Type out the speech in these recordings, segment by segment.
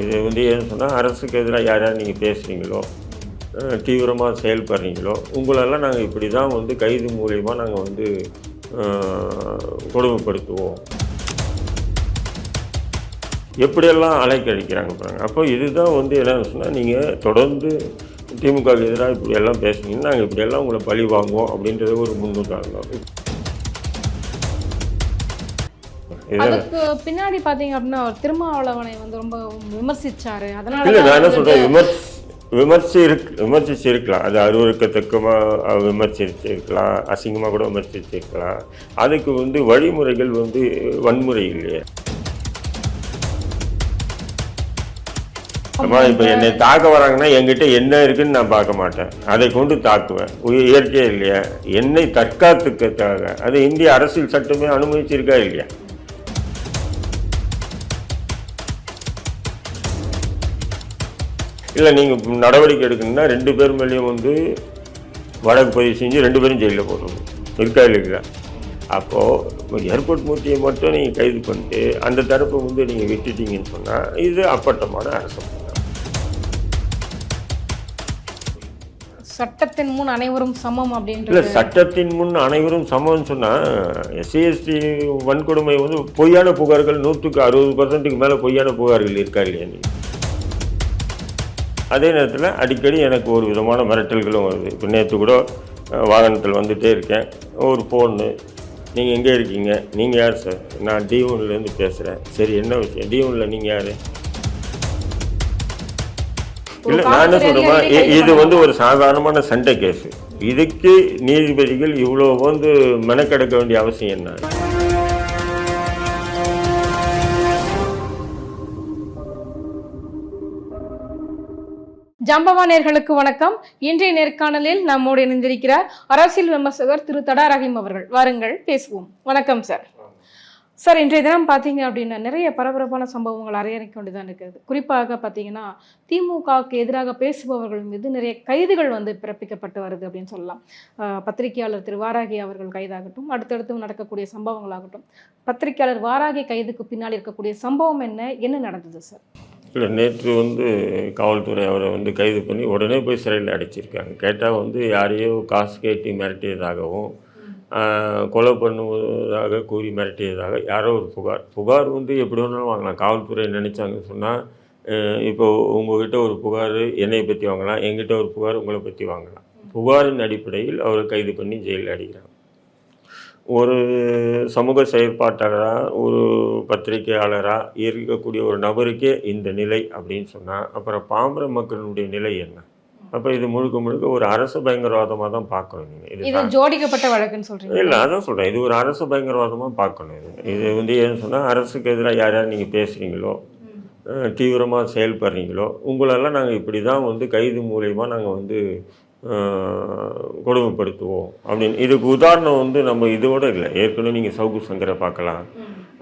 இது வந்து ஏன்னு சொன்னால் அரசுக்கு எதிராக யார் யார் நீங்கள் பேசுகிறீங்களோ தீவிரமாக செயல்படுறீங்களோ உங்களெல்லாம் நாங்கள் இப்படி தான் வந்து கைது மூலயமா நாங்கள் வந்து கொடுமைப்படுத்துவோம். எப்படியெல்லாம் அலைக்கழிக்கிறாங்க பாருங்க. அப்போ இதுதான் வந்து என்னன்னு சொன்னால் நீங்கள் தொடர்ந்து திமுகவுக்கு எதிராக இப்படியெல்லாம் பேசுனீங்கன்னா நாங்கள் இப்படியெல்லாம் உங்களை பழி வாங்குவோம் அப்படின்றது ஒரு முன்னுதாரணம். அதுக்கு பின்னாடி பாத்தீங்க அப்படின்னா திருமாவளவனை வந்து ரொம்ப விமர்சிச்சாரு. அதனால இல்லை நான் என்ன தான் சொல்கிறேன் விமர்சி விமர்சி இருக்கு விமர்சிச்சு இருக்கலாம் அது அருவருக்கத்தக்கமாக விமர்சிச்சிருக்கலாம். அசிங்கமாக கூட விமர்சிச்சிருக்கலாம். அதுக்கு வந்து வழிமுறைகள் வந்து வன்முறை இல்லையே. அம்மா இப்போ என்னை தாக்க வராங்கன்னா என்கிட்ட என்ன இருக்குன்னு நான் பார்க்க மாட்டேன். அதை கொண்டு தாக்குவேன். உய- இயற்கையே இல்லையா? என்னை தற்காத்துக்கிறதுக்காக. அது இந்திய அரசியல் சட்டமே அனுமதிச்சிருக்கா இல்லையா? இல்லை நீங்கள் நடவடிக்கை எடுக்கணும்னா ரெண்டு பேர் மேலேயும் வந்து வழக்கு பதிவு செஞ்சு ரெண்டு பேரும் ஜெயிலில் போடணும். இருக்கா இல்லைங்களா அப்போது ஏர்போர்ட் மூர்த்தியை மட்டும் நீங்கள் கைது பண்ணிட்டு அந்த தரப்பை வந்து நீங்கள் விட்டுட்டீங்கன்னு சொன்னால் இது அப்பட்டமான அரசு. சட்டத்தின் முன் அனைவரும் சமம் இல்லை அப்படின்றது சட்டத்தின் முன் அனைவரும் சமம்னு சொன்னால் எஸ்சி எஸ்டி வன்கொடுமை வந்து பொய்யான புகார்கள் நூற்றுக்கு அறுபது பர்சன்ட்டுக்கு மேலே பொய்யான புகார்கள் இருக்கா இல்லையா நீ அதே நேரத்தில் அடிக்கடி எனக்கு ஒரு விதமான மிரட்டல்களும் வருது. இப்போ நேற்று கூட வாகனத்தில் வந்துகிட்டே இருக்கேன். ஒரு ஃபோனு நீங்கள் எங்கே இருக்கீங்க? நீங்கள் யார் சார் நான் டியூன்லேருந்து பேசுகிறேன் சரி என்ன விஷயம்? டியூனில் நீங்கள் யார்? இல்லை நான் என்ன சொல்கிறேமா இது வந்து ஒரு சாதாரணமான சண்டை கேஸ் இதுக்கு நீதிபதிகள் இவ்வளோ வந்து மெனக்கெடுக்க வேண்டிய அவசியம் என்ன? ஜம்பவானியர்களுக்கு வணக்கம். இன்றைய நேர்காணலில் நம்மோடு இணைந்திருக்கிறார் அரசியல் விமர்சகர் திரு தடா ரஹீம் அவர்கள். வாருங்கள் பேசுவோம். வணக்கம் சார். சார் இன்றைய தினம் பார்த்தீங்க அப்படின்னா நிறைய பரபரப்பான சம்பவங்கள் அரங்கேறிக் கொண்டுதான் இருக்கிறது குறிப்பாக பார்த்தீங்கன்னா திமுகவுக்கு எதிராக பேசுபவர்கள் மீது நிறைய கைதுகள் வந்து பிறப்பிக்கப்பட்டு வருது அப்படின்னு சொல்லலாம். பத்திரிகையாளர் திரு வாராகி அவர்கள் கைதாகட்டும் அடுத்தடுத்து நடக்கக்கூடிய சம்பவங்களாகட்டும். பத்திரிகையாளர் வாராகி கைதுக்கு பின்னால் இருக்கக்கூடிய சம்பவம் என்ன? என்ன நடந்தது சார்? இல்லை நேற்று வந்து காவல்துறை அவரை வந்து கைது பண்ணி உடனே போய் சிறையில் அடைச்சிருக்காங்க. கேட்டால் வந்து யாரையோ காசு கேட்டு மிரட்டியதாகவும் கொலை பண்ணுவதாக கூறி மிரட்டியதாக யாரோ ஒரு புகார். புகார் வந்து எப்படி வேணாலும் வாங்கலாம். காவல்துறை நினச்சாங்க சொன்னால் இப்போ உங்ககிட்ட ஒரு புகார் என்னை பற்றி வாங்கலாம். எங்கிட்ட ஒரு புகார் உங்களை பற்றி வாங்கலாம். புகாரின் அடிப்படையில் அவரை கைது பண்ணி ஜெயிலில் அடிக்கிறாங்க ஒரு சமூக செயற்பாட்டாளராக ஒரு பத்திரிகையாளராக இருக்கக்கூடிய ஒரு நபருக்கே இந்த நிலை அப்படின்னு சொன்னால் அப்புறம் பாமர மக்களுடைய நிலை என்ன? அப்போ இது முழுக்க முழுக்க ஒரு அரசு பயங்கரவாதமாக தான் பார்க்கணும் நீங்கள் இது ஜோடிக்கப்பட்ட வழக்குன்னு சொல்றீங்க. இல்லை அதான் சொல்கிறேன் இது ஒரு அரசு பயங்கரவாதமாக பார்க்கணும் இது. இது வந்து ஏன்னு சொன்னால் அரசுக்கு எதிராக யார் யார் நீங்கள் பேசுகிறீங்களோ தீவிரமாக செயல்படுறீங்களோ உங்களெல்லாம் நாங்கள் இப்படி தான் வந்து கைது மூலயமா நாங்கள் வந்து கொடுமைப்படுத்துவோம். அப்படின்னு. இதுக்கு உதாரணம் வந்து நம்ம இதோட இல்லை. ஏற்கனவே நீங்கள் சவுக்கு சங்கரை பார்க்கலாம்.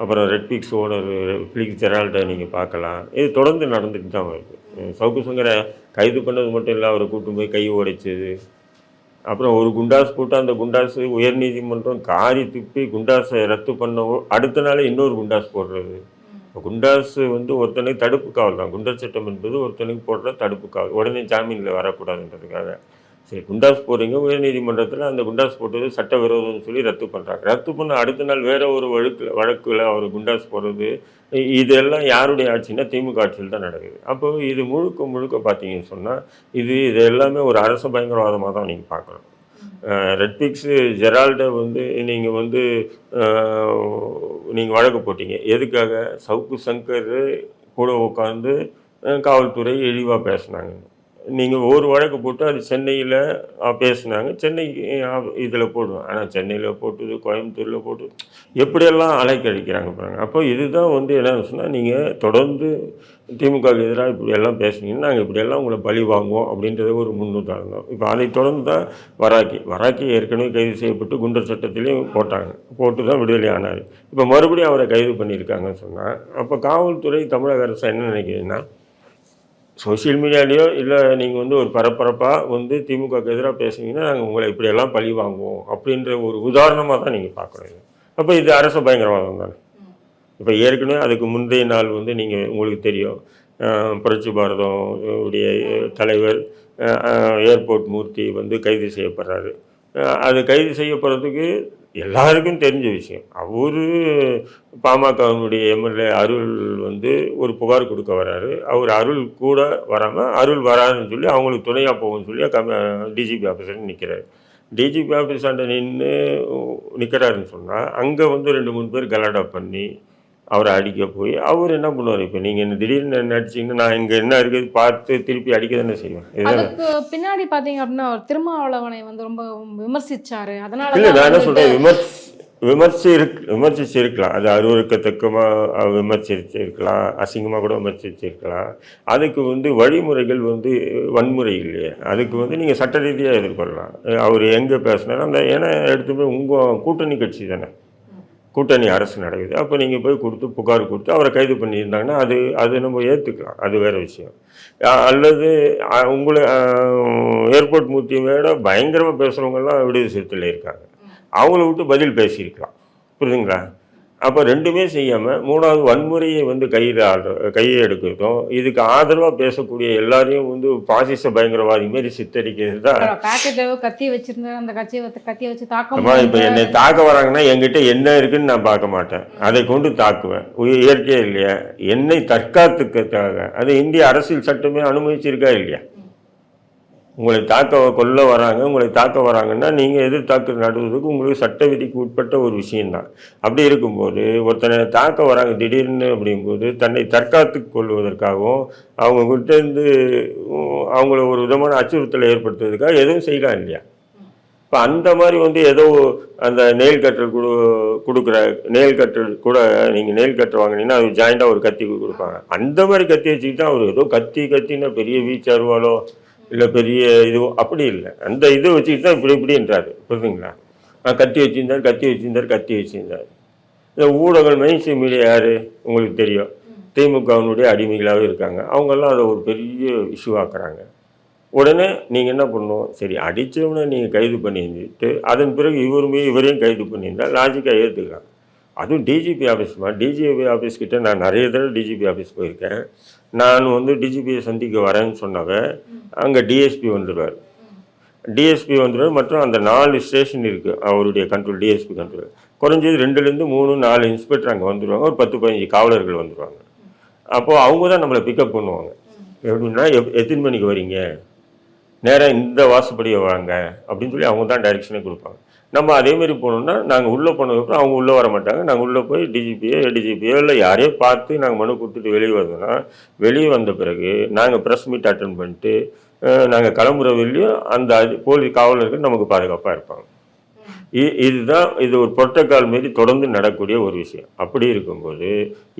அப்புறம் ரெட்பிக்ஸ் ஓனர் ஃபிளிக்ஸ் ஜெரால்டை நீங்கள் பார்க்கலாம். இது தொடர்ந்து நடந்துட்டு தான் வருது. சவுக்கு சங்கரை கைது பண்ணது மட்டும் இல்லை அவரை கூட்டு போய் கை உடைச்சது. அப்புறம் ஒரு குண்டாஸ் போட்டு அந்த குண்டாஸ் உயர்நீதிமன்றம் காரி துப்பி குண்டாஸை ரத்து பண்ணவோ அடுத்த நாள் இன்னொரு குண்டாஸ் போடுறது. குண்டாஸ் வந்து ஒருத்தனுக்கு தடுப்பு காவல் தான். குண்டர் சட்டம் என்பது ஒருத்தனுக்கு போடுற தடுப்பு காவல். உடனே ஜாமீனில் வரக்கூடாதுன்றதுக்காக. சரி குண்டாஸ் போடுறீங்க உயர்நீதிமன்றத்தில் அந்த குண்டாஸ் போட்டது சட்டவிரோதம்னு சொல்லி ரத்து பண்ணுறாங்க ரத்து பண்ண அடுத்த நாள் வேறு ஒரு வழக்கு வழக்கில் அவர் குண்டாஸ் போடுறது இதெல்லாம் யாருடைய ஆட்சின்னா திமுக ஆட்சியில் தான் நடக்குது. அப்போ இது முழுக்க முழுக்க பார்த்தீங்கன்னு சொன்னால் இது இது எல்லாமே ஒரு அரச பயங்கரவாதமாக தான் நீங்கள் பார்க்கணும் ரெட்பிக்ஸு ஜெரால்டை வந்து நீங்கள் வந்து நீங்கள் வழக்கு போட்டீங்க. எதுக்காக? சவுக்கு சங்கர் கூட உட்காந்து காவல்துறை இழிவாக பேசுனாங்க நீங்கள் ஒரு வழக்கு போட்டு அது சென்னையில் பேசினாங்க. சென்னை இதில் போடுவோம் ஆனால் சென்னையில் போட்டது கோயம்புத்தூரில் போட்டு எப்படியெல்லாம் அலைக்கழிக்கிறாங்க பாருங்கள் அப்போ இதுதான் வந்து என்ன சொன்னால் நீங்கள் தொடர்ந்து திமுகவுக்கு எதிராக இப்படி எல்லாம் பேசுனீங்கன்னா நாங்கள் இப்படியெல்லாம் உங்களை பழி வாங்குவோம் அப்படின்றது ஒரு முன்னுதாரணம். இப்போ அதை தொடர்ந்து தான் வராக்கி. வராக்கி ஏற்கனவே கைது செய்யப்பட்டு குண்டர் சட்டத்திலையும் போட்டாங்க. போட்டு தான் விடுதலை ஆனார். இப்போ மறுபடியும் அவரை கைது பண்ணியிருக்காங்கன்னு சொன்னால் அப்போ காவல்துறை தமிழக அரசு என்ன நினைக்கிறீங்கன்னா சோஷியல் மீடியாலேயோ இல்லை நீங்கள் வந்து ஒரு பரபரப்பாக வந்து திமுகவுக்கு எதிராக பேசுனீங்கன்னா நாங்கள் உங்களை இப்படியெல்லாம் பழி வாங்குவோம் அப்படின்ற ஒரு உதாரணமாக தான் நீங்கள் பார்க்கணும் அப்போ இது அரசு பயங்கரவாதம் தானே. இப்போ ஏற்கனவே அதுக்கு முந்தைய நாள் வந்து நீங்கள் உங்களுக்கு தெரியும். புரட்சி பாரதம் உடைய தலைவர் ஏர்போர்ட் மூர்த்தி வந்து கைது செய்யப்படுறாரு. அது கைது செய்யப்படுறதுக்கு எல்லாருக்கும் தெரிஞ்ச விஷயம். அவர் பாமகவினுடைய எம்எல்ஏ அருள் வந்து ஒரு புகார் கொடுக்க வராரு. அவர் அருள் கூட வராமல் அருள் வராருன்னு சொல்லி அவங்களுக்கு துணையாக போகும்னு சொல்லி கம்மி டிஜிபி ஆஃபீஸர் நிற்கிறாரு டிஜிபி ஆஃபீஸாண்ட நின்று நிற்கிறாருன்னு சொன்னால் அங்கே வந்து ரெண்டு மூணு பேர் கலாடா பண்ணி அவரை அடிக்க போய் அவர் என்ன பண்ணுவார்? இப்போ நீங்கள் என்ன திடீர்னு என்ன அடிச்சிங்கன்னா நான் இங்கே என்ன இருக்குது பார்த்து திருப்பி அடிக்க தானே செய்வேன். இதுதான். அதுக்கு பின்னாடி பாத்தீங்க அப்படின்னா அவர் திருமாவளவனை வந்து ரொம்ப விமர்சிச்சாரு. அதனால இல்லை நான் என்ன சொல்கிறேன் விமர்சி விமர்சி இருக்கு விமர்சிச்சு இருக்கலாம் அது அருவருக்கத்தக்கமாக விமர்சிச்சு இருக்கலாம் அசிங்கமாக கூட விமர்சிச்சு இருக்கலாம் அதுக்கு வந்து வழிமுறைகள் வந்து வன்முறை இல்லையே. அதுக்கு வந்து நீங்கள் சட்ட ரீதியாக எதிர்கொள்ளலாம். அவர் எங்கே பேசினாலும் அந்த ஏன்னா எடுத்து போய் உங்கள் கூட்டணி கட்சி தானே. கூட்டணி அரசு நடக்குது. அப்போ நீங்கள் போய் கொடுத்து புகார் கொடுத்து அவரை கைது பண்ணியிருந்தாங்கன்னா அது அது நம்ம ஏற்றுக்கலாம் அது வேறு விஷயம். அல்லது உங்களை ஏர்போர்ட் மூர்த்தியை விட பயங்கரமாக பேசுகிறவங்கெல்லாம் விடுதலை சிறுத்தையில் இருக்காங்க. அவங்கள விட்டு பதில் பேசியிருக்கலாம். புரியுதுங்களா? அப்போ ரெண்டுமே செய்யாமல் மூணாவது வன்முறையை வந்து கையில் ஆடுற கையை எடுக்கிறதும் இதுக்கு ஆதரவாக பேசக்கூடிய எல்லாரையும் வந்து பாசிச பயங்கரவாதி மாரி சித்தரிக்கிறது தான் கத்தி வச்சிருந்தாரு அந்த கத்தியை வச்சு கத்தியை வச்சு தாக்க இப்போ என்னை தாக்க வராங்கன்னா என்கிட்ட என்ன இருக்குன்னு நான் பார்க்க மாட்டேன். அதை கொண்டு தாக்குவேன். இயற்கையே இல்லையா? என்னை தற்காத்துக்கிறதுக்காக. அது இந்திய அரசியல் சட்டமே அனுமதிச்சிருக்கா இல்லையா? உங்களை தாக்க கொல்ல வராங்க உங்களை தாக்க வராங்கன்னா நீங்கள் எதிர் தாக்கு நடுவதுக்கு உங்களுக்கு சட்ட விதிக்கு உட்பட்ட ஒரு விஷயந்தான் அப்படி இருக்கும்போது ஒருத்தனை தாக்க வராங்க திடீர்னு அப்படிங்கும்போது தன்னை தற்காத்து கொள்வதற்காகவும் அவங்க அவங்கள ஒரு விதமான அச்சுறுத்தலை ஏற்படுத்துவதற்காக எதுவும் செய்யலாம் இல்லையா? இப்போ அந்த மாதிரி வந்து ஏதோ அந்த நெயில் கட்டர் கொடு கொடுக்குற நெயில் கட்டர் கூட நீங்கள் நெயில் கட்டர் வாங்கினீங்கன்னா அது ஜாயிண்டாக ஒரு கத்தி கொடுப்பாங்க. அந்த மாதிரி கத்தி வச்சுக்கிட்டு அவர் ஏதோ கத்தி கத்தின்னா பெரிய வீச்சு அருவாலோ இல்லை பெரிய இதுவோ அப்படி இல்லை. அந்த இதை வச்சுக்கிட்டு தான் இப்படி இப்படின்றாரு புரியுதுங்களா? கத்தி வச்சிருந்தார் கத்தி வச்சிருந்தார் கத்தி வச்சிருந்தார். இந்த ஊடகங்கள் மெயின் மீடியா யார்? உங்களுக்கு தெரியும். திமுகவினுடைய அடிமைகளாகவே இருக்காங்க. அவங்கெல்லாம் அதை ஒரு பெரிய இஷ்யூவாக்குறாங்க. உடனே நீங்கள் என்ன பண்ணணும்? சரி அடித்தவனை நீங்கள் கைது பண்ணிட்டு அதன் பிறகு இவருமே இவரையும் கைது பண்ணியிருந்தா லாஜிக்காக ஏற்றுக்கலாம் அதுவும் டிஜிபி ஆஃபீஸ்மா டிஜிபி ஆஃபீஸ்கிட்ட நான் நிறைய தடவை டிஜிபி ஆஃபீஸ் போயிருக்கேன். நான் வந்து டிஜிபியை சந்திக்க வரேன்னு சொன்னவ அங்கே டிஎஸ்பி வந்துடுவார் டிஎஸ்பி வந்துடுவார் மற்றும் அந்த நாலு ஸ்டேஷன் இருக்குது அவருடைய கண்ட்ரோல் டிஎஸ்பி கண்ட்ரோல் குறைஞ்சது ரெண்டுலேருந்து மூணு நாலு இன்ஸ்பெக்டர் அங்கே வந்துடுவாங்க ஒரு பத்து பதினஞ்சு காவலர்கள் வந்துடுவாங்க அப்போது அவங்க தான் நம்மளை பிக்கப் பண்ணுவாங்க. எப்படின்னா எப் எத்தனை மணிக்கு வரீங்க? நேராக இந்த வாசப்படியை வாங்க அப்படின்னு சொல்லி அவங்க தான் டைரெக்ஷனே கொடுப்பாங்க. நம்ம அதே மாதிரி போனோம்னா நாங்கள் உள்ளே போனதுக்கப்புறம் அவங்க உள்ளே வர மாட்டாங்க. நாங்கள் உள்ளே போய் டிஜிபியோ ஏடிஜிபியோ இல்லை யாரையோ பார்த்து நாங்கள் மனு கொடுத்துட்டு வெளியே வந்தோம்னா வெளியே வந்த பிறகு நாங்கள் ப்ரெஸ் மீட் அட்டன் பண்ணிட்டு நாங்கள் கிளம்புற வெளியும் அந்த அது- போலீஸ் காவலர்கள் நமக்கு பாதுகாப்பாக இருப்பாங்க. இதுதான் இது ஒரு புரோட்டோகால் மாரி தொடர்ந்து நடக்கூடிய ஒரு விஷயம். அப்படி இருக்கும்போது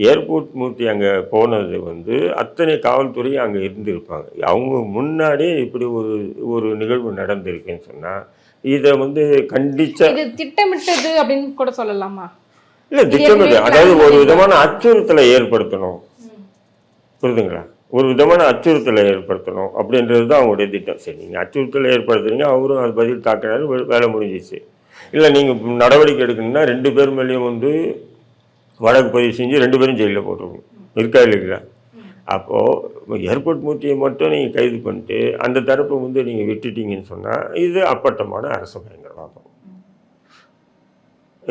ஏர்போர்ட் மூர்த்தி அங்கே போனது வந்து அத்தனை காவல்துறையும் அங்கே இருந்திருப்பாங்க. அவங்க முன்னாடியே இப்படி ஒரு ஒரு நிகழ்வு நடந்திருக்குன்னு சொன்னால் இதை வந்து கண்டிச்ச இது திட்டமிட்டது அப்படின்னு கூட சொல்லலாமா? இல்லை திட்டமிட்டு அதாவது ஒரு விதமான அச்சுறுத்தலை ஏற்படுத்தணும். புரியுதுங்களா ஒரு விதமான அச்சுறுத்தலை ஏற்படுத்தணும் அப்படின்றது தான் அவங்களுடைய திட்டம். சரி நீங்கள் அச்சுறுத்தலை ஏற்படுத்துறீங்க அவரும் அது பதில் தாக்கினாரு வேலை முடிஞ்சிச்சு இல்லை நீங்கள் நடவடிக்கை எடுக்கணும்னா ரெண்டு பேர் மேலேயும் வந்து வழக்கு பதிவு செஞ்சு ரெண்டு பேரும் ஜெயிலில் போட்டுருக்கணும் இருக்கா இல்லைங்களா அப்போது ஏர்போர்ட் மூர்த்தியை மட்டும் நீங்கள் கைது பண்ணிட்டு அந்த தரப்பை வந்து நீங்கள் விட்டுட்டீங்கன்னு சொன்னால் இது அப்பட்டமான அரசு பயங்கரவாதம்.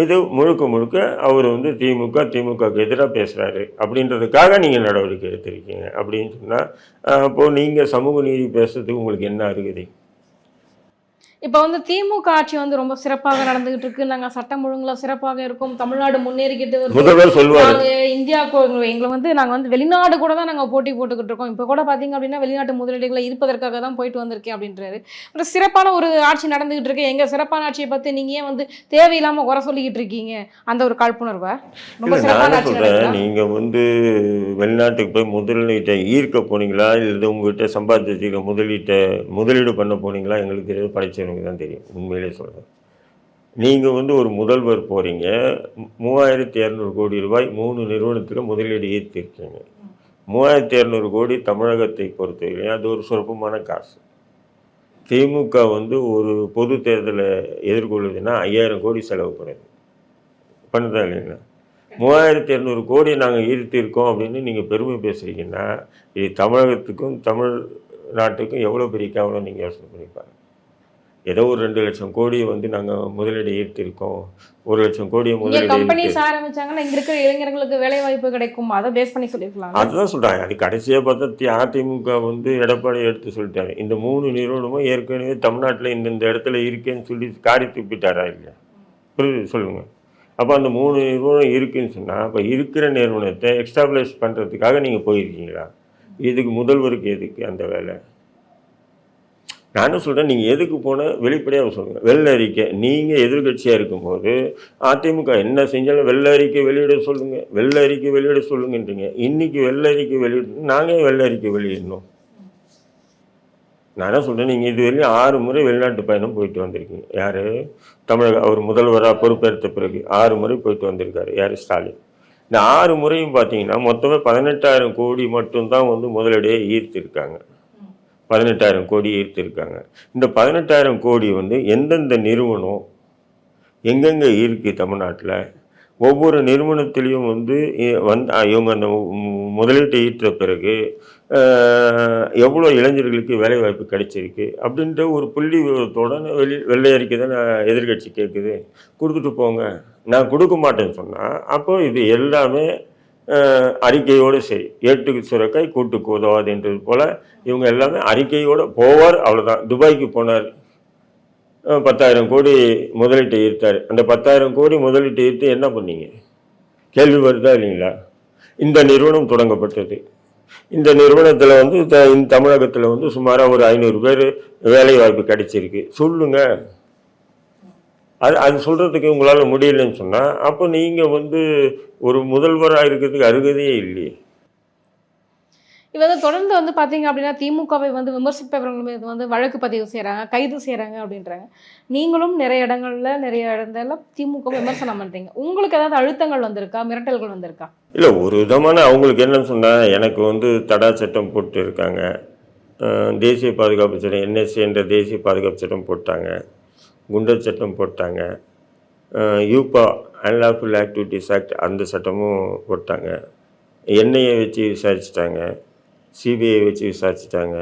இது முழுக்க முழுக்க அவர் வந்து திமுக திமுகவுக்கு எதிராக பேசுகிறாரு அப்படின்றதுக்காக நீங்கள் நடவடிக்கை எடுத்திருக்கீங்க அப்படின்னு சொன்னால் அப்போது நீங்கள் சமூக நீதி பேசுறதுக்கு உங்களுக்கு என்ன அருகதை? இப்போ வந்து திமுக ஆட்சி வந்து ரொம்ப சிறப்பாக நடந்துகிட்டு இருக்கு நாங்க சட்டம் ஒழுங்குல சிறப்பாக இருக்கும். தமிழ்நாடு முன்னேறிக்கிட்டு வருது முதல்வர் சொல்லுவார். நாங்க இந்தியா கோ- எங்களை வந்து நாங்க வந்து வெளிநாடு கூட தான் நாங்க போட்டி போட்டுக்கிட்டு இருக்கோம். இப்போ கூட பாத்தீங்க அப்படின்னா வெளிநாட்டு முதலீடுகளை இருப்பதற்காக தான் போயிட்டு வந்திருக்கேன் அப்படின்றாரு. ஒரு சிறப்பான ஒரு ஆட்சி நடந்துகிட்டு இருக்கு. எங்க சிறப்பான ஆட்சியை பத்தி நீங்க ஏன் வந்து தேவையில்லாம குறை சொல்லிக்கிட்டு இருக்கீங்க? அந்த ஒரு காழ்ப்புணர்வை? ரொம்ப சிறப்பான ஆட்சி? நீங்கள் வந்து வெளிநாட்டுக்கு போய் முதலீட்டை ஈர்க்க போனீங்களா? இல்லை உங்ககிட்ட சம்பாதிச்சிருக்க முதலீட்டை முதலீடு பண்ண போனீங்களா? எங்களுக்கு தெரியாது எனக்கு தான் தெரியும். உண்மையிலே சொல்கிறேன் நீங்கள் வந்து ஒரு முதல்வர் போகிறீங்க மூவாயிரத்தி இரநூறு கோடி ரூபாய் மூணு நிறுவனத்தில் முதலீடு ஈர்த்திருக்கீங்க. மூவாயிரத்தி இரநூறு கோடி தமிழகத்தை பொறுத்தவரை அது ஒரு சொற்பமான காசு. திமுக வந்து ஒரு பொது தேர்தலை எதிர்கொள்ளுதுன்னா ஐயாயிரம் கோடி செலவு பண்ணுது. பண்ணுதா இல்லைங்களா? மூவாயிரத்தி இரநூறு கோடி நாங்கள் ஈர்த்திருக்கோம் அப்படின்னு நீங்கள் பெருமை பேசுகிறீங்கன்னா இது தமிழகத்துக்கும் தமிழ் நாட்டுக்கும் எவ்வளோ பெரிய கேவலம் நீங்கள் யோசனை பண்ணிப்பாங்க ஏதோ ஒரு ரெண்டு லட்சம் கோடியை வந்து நாங்கள் முதலீடு ஈர்த்திருக்கோம். ஒரு லட்சம் கோடியை முதலீடு கம்பெனிஸ் ஆரம்பிச்சாங்கன்னா இங்க இருக்கிற இளைஞர்களுக்கு வேலை வாய்ப்பு கிடைக்கும். அதை பேஸ் பண்ணி சொல்லிருக்கலாம் அதுதான் சொல்கிறாங்க அது கடைசியாக பார்த்தா அதிமுக வந்து எடப்பாடி எடுத்து சொல்லிட்டாரு. இந்த மூணு நிறுவனமும் ஏற்கனவே தமிழ்நாட்டில் இந்தந்த இடத்துல இருக்கேன்னு சொல்லி காரி துப்பிட்டாரா இல்லையா? புரியுது? சொல்லுங்கள் அப்போ அந்த மூணு நிறுவனம் இருக்குன்னு சொன்னால் அப்போ இருக்கிற நிறுவனத்தை எக்ஸ்டாப்ளிஷ் பண்ணுறதுக்காக நீங்கள் போயிருக்கீங்களா? இதுக்கு முதல்வருக்கு எதுக்கு அந்த வேலை? நானும் சொல்கிறேன் நீங்கள் எதுக்கு போன வெளிப்படையாக சொல்லுங்கள் வெள்ள அறிக்கை நீங்கள் எதிர்கட்சியாக இருக்கும்போது அதிமுக என்ன செஞ்சாலும் வெள்ளறிக்கை வெளியிட சொல்லுங்கள் வெள்ளறிக்கை வெளியிட சொல்லுங்கன்றீங்க. இன்னைக்கு வெள்ளறிக்கை வெளியிட நாங்கள் வெள்ளறிக்கை வெளியிடணும்? நான் என்ன சொல்கிறேன் நீங்கள் இது வரையும் ஆறு முறை வெளிநாட்டு பயணம் போயிட்டு வந்திருக்கீங்க. யார்? தமிழக அவர் முதல்வராக பொறுப்பேற்ற பிறகு ஆறு முறை போயிட்டு வந்திருக்காரு. யார்? ஸ்டாலின். இந்த ஆறு முறையும் பார்த்தீங்கன்னா மொத்தமே பதினெட்டாயிரம் கோடி மட்டும்தான் வந்து முதலீடையே ஈர்த்திருக்காங்க. பதினெட்டாயிரம் கோடி ஈர்த்திருக்காங்க. இந்த பதினெட்டாயிரம் கோடி வந்து எந்தெந்த நிறுவனம் எங்கெங்கே இருக்குது தமிழ்நாட்டில்? ஒவ்வொரு நிறுவனத்திலையும் வந்து வந் வந்து இவங்க அந்த முதலீட்டை ஈற்ற பிறகு எவ்வளோ இளைஞர்களுக்கு வேலைவாய்ப்பு கிடைச்சிருக்கு அப்படின்ற ஒரு புள்ளி விவரத்தோட வெளி வெள்ளையறிக்கை தான் நான் எதிர்கட்சி கேட்குது. கொடுத்துட்டு போங்க. நான் கொடுக்க மாட்டேன்னு சொன்னால் அப்போ இது எல்லாமே அறிக்கையோடு சரி ஏட்டுக்கு சுரக்காய் கூட்டுக்கு உதவாதுன்றது போல் இவங்க எல்லாமே அறிக்கையோடு போவார் அவ்வளோதான் துபாய்க்கு போனார். பத்தாயிரம் கோடி முதலீட்டை ஈர்த்தார். அந்த பத்தாயிரம் கோடி முதலீட்டை ஈர்த்து என்ன பண்ணீங்க? கேள்வி வருதா இல்லைங்களா? இந்த நிறுவனம் தொடங்கப்பட்டது. இந்த நிறுவனத்தில் வந்து த இந்த தமிழகத்தில் வந்து சுமாராக ஒரு ஐநூறு பேர் வேலை வாய்ப்பு கிடைச்சிருக்கு. சொல்லுங்கள் அது அது சொல்கிறதுக்கு உங்களால் முடியலன்னு சொன்னால் அப்போ நீங்கள் வந்து ஒரு முதல்வராக இருக்கிறதுக்கு அருகதையே இல்லையே. வந்து தொடர்ந்து வந்து பாத்தீங்க அப்படின்னா திமுகவை வந்து விமர்சிப்பவர்கள் மீது வந்து வழக்கு பதிவு செய்றாங்க கைது செய்றாங்க அப்படின்றாங்க. நீங்களும் நிறைய இடங்கள்ல நிறைய இடத்துல திமுக விமர்சனம் பண்றீங்க. உங்களுக்கு ஏதாவது அழுத்தங்கள் வந்திருக்கா? மிரட்டல்கள் வந்திருக்கா? இல்லை ஒரு விதமான அவங்களுக்கு என்னன்னு சொன்னால் எனக்கு வந்து தடா சட்டம் போட்டு இருக்காங்க தேசிய பாதுகாப்பு சட்டம் என்எஸ்சி என்ற தேசிய பாதுகாப்பு சட்டம் போட்டாங்க. குண்டர் சட்டம் போட்டாங்க. யூபா அன்லாஃபுல் ஆக்டிவிட்டிஸ் ஆக்ட் அந்த சட்டமும் போட்டாங்க. என்ஐஏ வச்சு விசாரிச்சிட்டாங்க. சிபிஐ வச்சு விசாரிச்சிட்டாங்க.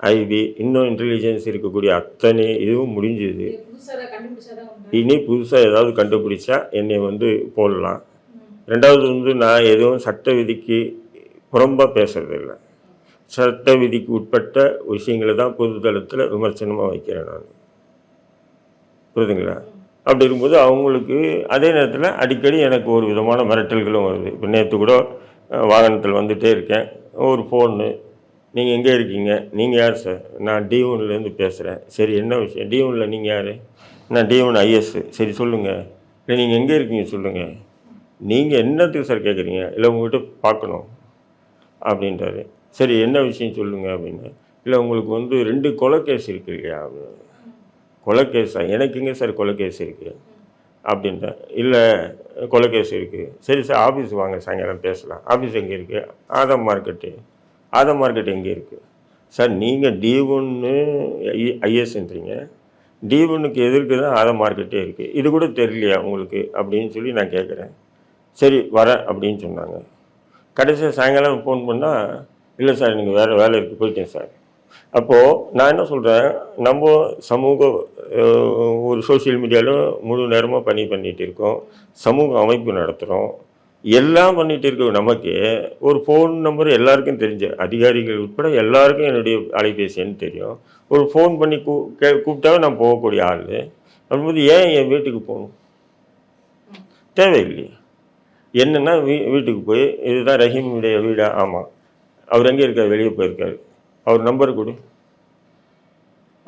ஐபி இன்னும் இன்டெலிஜென்ஸ் இருக்கக்கூடிய அத்தனை இதுவும் முடிஞ்சுது. இனி புதுசாக ஏதாவது கண்டுபிடிச்சா என்னை வந்து போடலாம். ரெண்டாவது வந்து நான் எதுவும் சட்ட விதிக்கு புறம்பாக பேசுறதில்ல. சட்ட விதிக்கு உட்பட்ட விஷயங்களை தான் பொதுதளத்தில் விமர்சனமாக வைக்கிறேன் நான். புரியுதுங்களா? அப்படி இருக்கும்போது அவங்களுக்கு அதே நேரத்தில் அடிக்கடி எனக்கு ஒரு விதமான மிரட்டல்களும் வருது. இப்போ நேற்று கூட வாகனத்தில் வந்துகிட்டே இருக்கேன். ஒரு ஃபோனு நீங்கள் எங்கே இருக்கீங்க? நீங்கள் யார் சார் நான் டிஒன்லேருந்து பேசுகிறேன் சரி என்ன விஷயம்? டிஒனில் நீங்கள் யார்? நான் டிஒன் ஐஎஸ்ஸு ஐஎஸ் சரி சொல்லுங்கள் இல்லை நீங்கள் எங்கே இருக்கீங்க? சொல்லுங்கள் நீங்கள் என்னத்துக்கு சார் கேட்குறீங்க இல்லை உங்கள்கிட்ட பார்க்கணும் அப்படின்றாரு. சரி என்ன விஷயம் சொல்லுங்கள் அப்படின்னு. இல்லை உங்களுக்கு வந்து ரெண்டு கொலை கேஸ் இருக்கு இல்லையா? அப்படின்னு கொலை கேஸா எனக்கு எங்கே சார் கொலை இருக்குது அப்படின்ட்டேன். இல்லை கொலை இருக்குது சரி சார் ஆஃபீஸ் வாங்க சாயங்காலம் பேசலாம். ஆஃபீஸ் எங்கே இருக்குது ஆதம் மார்க்கெட்டு. ஆதம் மார்க்கெட் எங்கே இருக்குது சார் நீங்கள் டி ஒன்று ஐஎஸ்ன்றீங்க டி ஒன்றுக்கு எதிர்க்கு தான் ஆதம் மார்க்கெட்டே இருக்குது இது கூட தெரியலையா உங்களுக்கு? அப்படின்னு சொல்லி நான் கேட்குறேன். சரி வரேன் அப்படின்னு சொன்னாங்க. கடைசியாக சாயங்காலம் ஃபோன் பண்ணால் இல்லை சார் எனக்கு வேறு வேலை இருக்குது போயிட்டேன் சார். அப்போது நான் என்ன சொல்கிறேன் நம்ம சமூக ஒரு சோஷியல் மீடியாவில் முழு நேரமாக பணி பண்ணிகிட்டு இருக்கோம். சமூக அமைப்பு நடத்துகிறோம் எல்லாம் பண்ணிகிட்டு இருக்க நமக்கு ஒரு ஃபோன் நம்பர் எல்லாருக்கும் தெரிஞ்ச அதிகாரிகள் உட்பட எல்லாருக்கும் என்னுடைய அலைபேசின்னு தெரியும். ஒரு ஃபோன் பண்ணி கூ கே கூப்பிட்டாவே நான் போகக்கூடிய ஆள். அப்படிம்போது ஏன் என் வீட்டுக்கு போகணும்? தேவையில்லையே. என்னென்னா வீ வீட்டுக்கு போய் இதுதான் ரஹீமுடைய வீடா? ஆமாம் அவர் எங்கே இருக்கார்? வெளியே போயிருக்காரு. அவர் நம்பர் கொடு.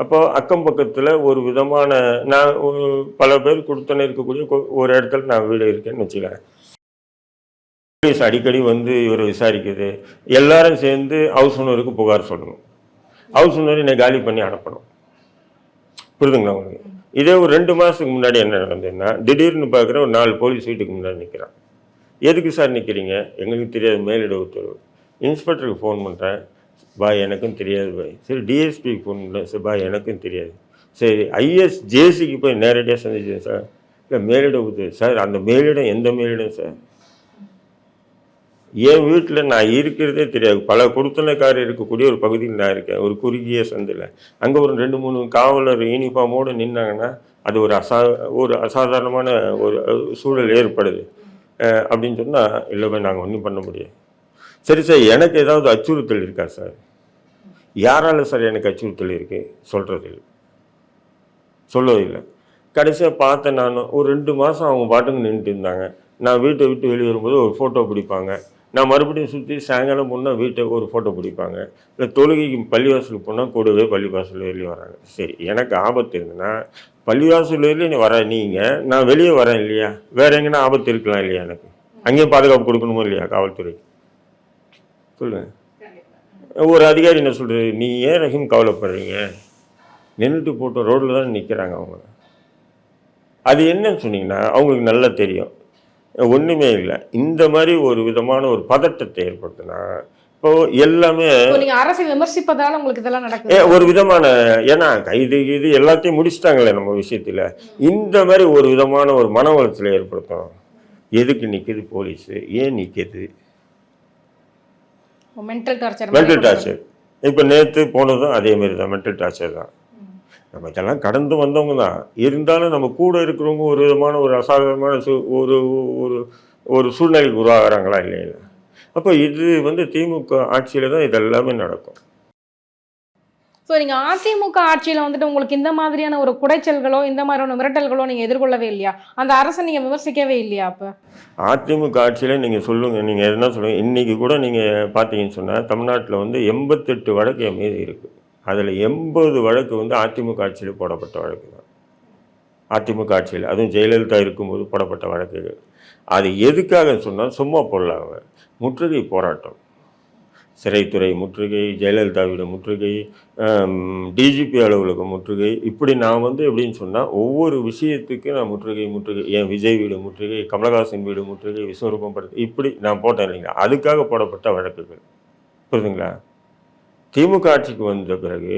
அப்போ அக்கம் பக்கத்தில் ஒரு விதமான நான் ஒரு பல பேர் கொடுத்தனே இருக்கக்கூடிய ஒரு இடத்துல நான் வீடு இருக்கேன்னு வச்சுக்கிறேன் போலீஸ் அடிக்கடி வந்து இவரை விசாரிக்குது. எல்லாரும் சேர்ந்து ஹவுஸ் ஓனருக்கு புகார் சொல்லணும். ஹவுஸ் ஓனர் என்னை காலி பண்ணி அனுப்பணும். புரிதுங்களா உங்களுக்கு? இதே ஒரு ரெண்டு மாதத்துக்கு முன்னாடி என்ன நடந்ததுன்னா திடீர்னு பார்க்குற ஒரு நாலு போலீஸ் வீட்டுக்கு முன்னாடி நிற்கிறான் எதுக்கு சார் நிற்கிறீங்க எங்களுக்கு தெரியாது மேலிட உத்தரவு. இன்ஸ்பெக்டருக்கு ஃபோன் பண்ணுறேன் பாய் எனக்கும் தெரியாது பாய் சரி டிஎஸ்பிக்கு ஃபோன் சார் பாய் எனக்கும் தெரியாது. சரி ஐஎஸ் ஜேசிக்கு போய் நேரடியாக சந்திச்சேன் சார் இல்லை மேலிடம் உத்தரவு சார் அந்த மேலிடம் எந்த மேலிடம் சார் என் வீட்டில் நான் இருக்கிறதே தெரியாது. பல கொடுத்தனக்காரர் இருக்கக்கூடிய ஒரு பகுதியில் நான் இருக்கேன். ஒரு குறுகிய சந்தில். அங்கே ஒரு ரெண்டு மூணு காவலர் யூனிஃபார்மோடு நின்னாங்கன்னா அது ஒரு அசா ஒரு அசாதாரணமான ஒரு சூழல் ஏற்படுது. அப்படின்னு சொன்னால் இல்லை போய் நாங்கள் ஒன்றும் பண்ண முடியாது. சரி சார் எனக்கு ஏதாவது அச்சுறுத்தல் இருக்கா சார் யாரால சார் எனக்கு அச்சுறுத்தல் இருக்கு சொல்கிறதில்ல இல்லை. கடைசியாக பார்த்தேன் நான் ஒரு ரெண்டு மாதம் அவங்க பாட்டுக்கு நின்றுட்டு இருந்தாங்க. நான் வீட்டை விட்டு வெளியே வரும்போது ஒரு ஃபோட்டோ பிடிப்பாங்க. நான் மறுபடியும் சுற்றி சாயங்காலம் போனால் வீட்டை ஒரு ஃபோட்டோ பிடிப்பாங்க. இல்லை தொழுகைக்கு பள்ளிவாசலுக்கு போனால் கூடவே பள்ளிவாசல் வெளியே வராங்க. சரி எனக்கு ஆபத்து இருந்ததுன்னா பள்ளிவாசல் வெளியே நீ வர நீங்கள் நான் வெளியே வரேன் இல்லையா? வேற எங்கன்னா ஆபத்து இருக்கலாம் இல்லையா எனக்கு? அங்கேயும் பாதுகாப்பு கொடுக்கணுமோ இல்லையா காவல்துறை சொல்லுங்கள் ஒரு அதிகாரி என்ன சொல்கிறது நீ ஏன் ரஹீம் கவலைப்படுறீங்க? நின்றுட்டு போட்ட ரோட்டில் தான் நிற்கிறாங்க அவங்க. அது என்னன்னு சொன்னீங்கன்னா அவங்களுக்கு நல்லா தெரியும். ஒன்றுமே இல்லை. இந்த மாதிரி ஒரு விதமான ஒரு பதட்டத்தை ஏற்படுத்தினா இப்போ எல்லாமே அரசை விமர்சிப்பதால உங்களுக்கு இதெல்லாம் ஏ, நடக்குது ஒரு விதமான ஏன்னா கைது இது எல்லாத்தையும் முடிச்சிட்டாங்களே நம்ம விஷயத்தில். இந்த மாதிரி ஒரு விதமான ஒரு மன உளைச்சலை ஏற்படுத்தும் எதுக்கு நிற்குது போலீஸு? ஏன் நிற்கிது மென்டல் டார்ச்சர் மென்டல் டார்ச்சர் இப்போ நேற்று போனதும் அதே மாதிரி தான் மென்டல் டார்ச்சர் தான். நம்ம இதெல்லாம் கடந்து வந்தவங்க தான் இருந்தாலும் நம்ம கூட இருக்கிறவங்க ஒரு விதமான ஒரு அசாதாரணமான சூ- ஒரு ஒரு ஒரு சூழ்நிலைக்கு உருவாகிறாங்களா இல்லையா? அப்போ இது வந்து திமுக ஆட்சியில் தான் இது எல்லாமே நடக்கும். ஸோ நீங்கள் அதிமுக ஆட்சியில் வந்துட்டு உங்களுக்கு இந்த மாதிரியான ஒரு குடைச்சல்களோ இந்த மாதிரியான மிரட்டல்களோ நீங்கள் எதிர்கொள்ளவே இல்லையா? அந்த அரசை நீங்கள் விமர்சிக்கவே இல்லையா அப்போ? அதிமுக ஆட்சியில் நீங்கள் சொல்லுங்கள் நீங்கள் என்ன சொல்லுங்கள் இன்றைக்கி கூட நீங்கள் பார்த்தீங்கன்னு சொன்னால் தமிழ்நாட்டில் வந்து எண்பத்தெட்டு வழக்கு என் மீது இருக்குது அதில் எண்பது வழக்கு வந்து அதிமுக ஆட்சியில் போடப்பட்ட வழக்கு தான். அதிமுக ஆட்சியில். அதுவும் ஜெயலலிதா இருக்கும்போது போடப்பட்ட வழக்குகள். அது எதுக்காக சொன்னால் சும்மா போடலாங்க. முற்றுகை போராட்டம். சிறைத்துறை முற்றுகை ஜெயலலிதாவிட முற்றுகை டிஜிபி அலுவலக முற்றுகை. இப்படி நான் வந்து எப்படின்னு சொன்னால் ஒவ்வொரு விஷயத்துக்கு நான் முற்றுகை முற்றுகை. என் விஜய் வீடு முற்றுகை கமலஹாசன் வீடு முற்றுகை விஸ்வரூபம் படுத்து இப்படி நான் போட்டேன் இல்லைங்களா? அதுக்காக போடப்பட்ட வழக்குகள். புரியுதுங்களா? திமுக ஆட்சிக்கு வந்த பிறகு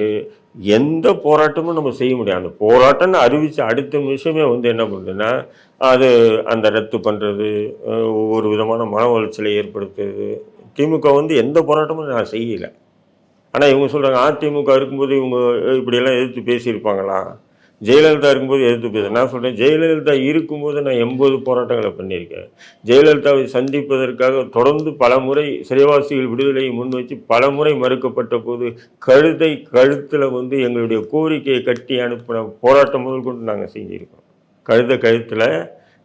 எந்த போராட்டமும் நம்ம செய்ய முடியாது. அந்த போராட்டம்னு அறிவித்த அடுத்த நிமிஷமே வந்து என்ன பண்ணுதுன்னா அது அந்த ரத்து பண்ணுறது ஒவ்வொரு விதமான மன உளைச்சலை ஏற்படுத்துறது திமுக வந்து எந்த போராட்டமும் நான் செய்யலை. ஆனால் இவங்க சொல்கிறாங்க அதிமுக இருக்கும்போது இவங்க இப்படியெல்லாம் எதிர்த்து பேசியிருப்பாங்களா? ஜெயலலிதா இருக்கும்போது எதிர்த்து பேச நான் சொல்கிறேன் ஜெயலலிதா இருக்கும்போது நான் எண்பது போராட்டங்களை பண்ணியிருக்கேன். ஜெயலலிதாவை சந்திப்பதற்காக தொடர்ந்து பல முறை சிறைவாசிகள் விடுதலையை முன் வச்சு பல முறை மறுக்கப்பட்ட போது கழுதை கழுத்தில் வந்து எங்களுடைய கோரிக்கையை கட்டி அனுப்பின போராட்டம் முதல் கொண்டு நாங்கள் செஞ்சுருக்கோம். கழுத கழுத்தில்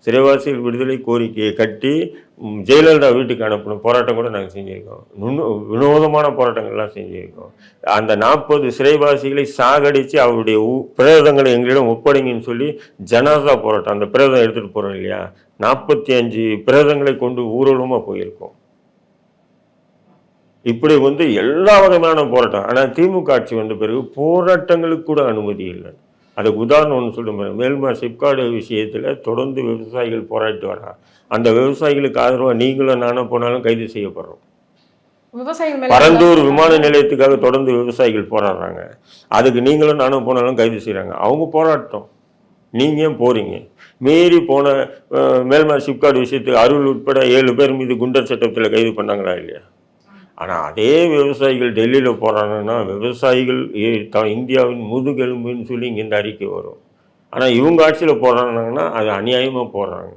சிறைவாசிகள் விடுதலை கோரிக்கையை கட்டி ஜெயலலிதா வீட்டுக்கு அனுப்பணும். போராட்டம் கூட நாங்கள் செஞ்சுருக்கோம். நுண்ணு வினோதமான போராட்டங்கள்லாம் செஞ்சுருக்கோம். அந்த நாற்பது சிறைவாசிகளை சாகடித்து அவருடைய உ- பிரேதங்களை எங்களிடம் ஒப்படைங்கன்னு சொல்லி ஜனாதா போராட்டம் அந்த பிரேதம் எடுத்துகிட்டு போகிறோம் இல்லையா? நாற்பத்தி அஞ்சு பிரேதங்களை கொண்டு ஊர்வலமாக போயிருக்கோம். இப்படி வந்து எல்லா வகையான போராட்டம். ஆனால் திமுக ஆட்சி வந்த பிறகு போராட்டங்களுக்கு கூட அனுமதி இல்லை. அதுக்கு உதாரணம் ஒன்று சொல்லுங்க மேல்மா சிப்காடு விஷயத்தில் தொடர்ந்து விவசாயிகள் போராடிட்டு வராங்க அந்த விவசாயிகளுக்கு ஆதரவாக நீங்களும் நானும் போனாலும் கைது செய்யப்படுறோம். பரந்தூர் விமான நிலையத்துக்காக தொடர்ந்து விவசாயிகள் போராடுறாங்க. அதுக்கு நீங்களும் நானும் போனாலும் கைது செய்கிறாங்க அவங்க போராட்டம். நீங்கள் போகிறீங்க மீறி போன மேல்மா சிப்காடு விஷயத்துக்கு அருள் உட்பட ஏழு பேர் மீது குண்டர் சட்டத்தில் கைது பண்ணாங்களா இல்லையா? ஆனால் அதே விவசாயிகள் டெல்லியில் போகிறாங்கன்னா விவசாயிகள் ஏ- இந்தியாவின் முதுகெலும்புன்னு சொல்லி இங்கே இந்த அறிக்கை வரும். ஆனால் இவங்க ஆட்சியில் போகிறாங்கன்னா அது அநியாயமாக போடுறாங்க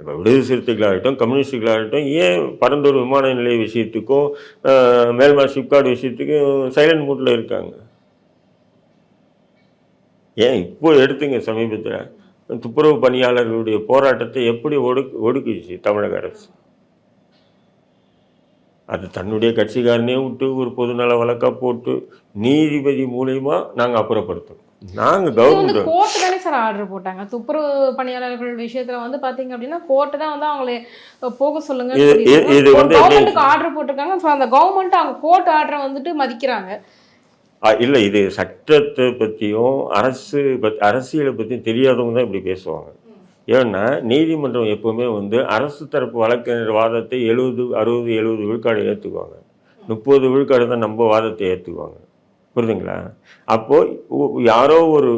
இப்போ விடுதலை சிறுத்தைகளாகட்டும் கம்யூனிஸ்டுகளாகட்டும் ஏன் பரந்தூர் விமான நிலைய விஷயத்துக்கும் மேல்மா சிப்காடு விஷயத்துக்கும் சைலண்ட் மூட்டில் இருக்காங்க? ஏன் இப்போ எடுத்துங்க சமீபத்தில் துப்புரவு பணியாளர்களுடைய போராட்டத்தை எப்படி ஒடுக்கு ஒடுக்குச்சு தமிழக அரசு? அது தன்னுடைய கட்சிக்காரனே விட்டு ஒரு பொதுநல வழக்கா போட்டு நீதிபதி மூலயமா நாங்கள் இது வந்து கவர்மெண்ட் கோர்ட் தானே சார் ஆர்டர் போட்டாங்க. துப்புரவு பணியாளர்கள் விஷயத்துல வந்து பாத்தீங்க அப்படின்னா கோர்ட் தான் வந்து அவங்களை போக சொல்லுங்க இது- வந்து கவர்மெண்ட்டுக்கு ஆர்டர் போட்டிருக்காங்க. அந்த கவர்மெண்ட் அவங்க கோர்ட் ஆர்டரை வந்துட்டு மதிக்கிறாங்க. இல்லை இது சட்டத்தை பற்றியும் அரசு பத் அரசியலை பற்றியும் தெரியாதவங்க தான் இப்படி பேசுவாங்க. ஏன்னா நீதிமன்றம் எப்போவுமே வந்து அரசு தரப்பு வழக்கறிஞர் வாதத்தை எழுபது அறுபது எழுபது விழுக்காடு ஏற்றுக்குவாங்க முப்பது விழுக்காடு தான் நம்ம வாதத்தை ஏற்றுக்குவாங்க புரியுதுங்களா அப்போது யாரோ ஒரு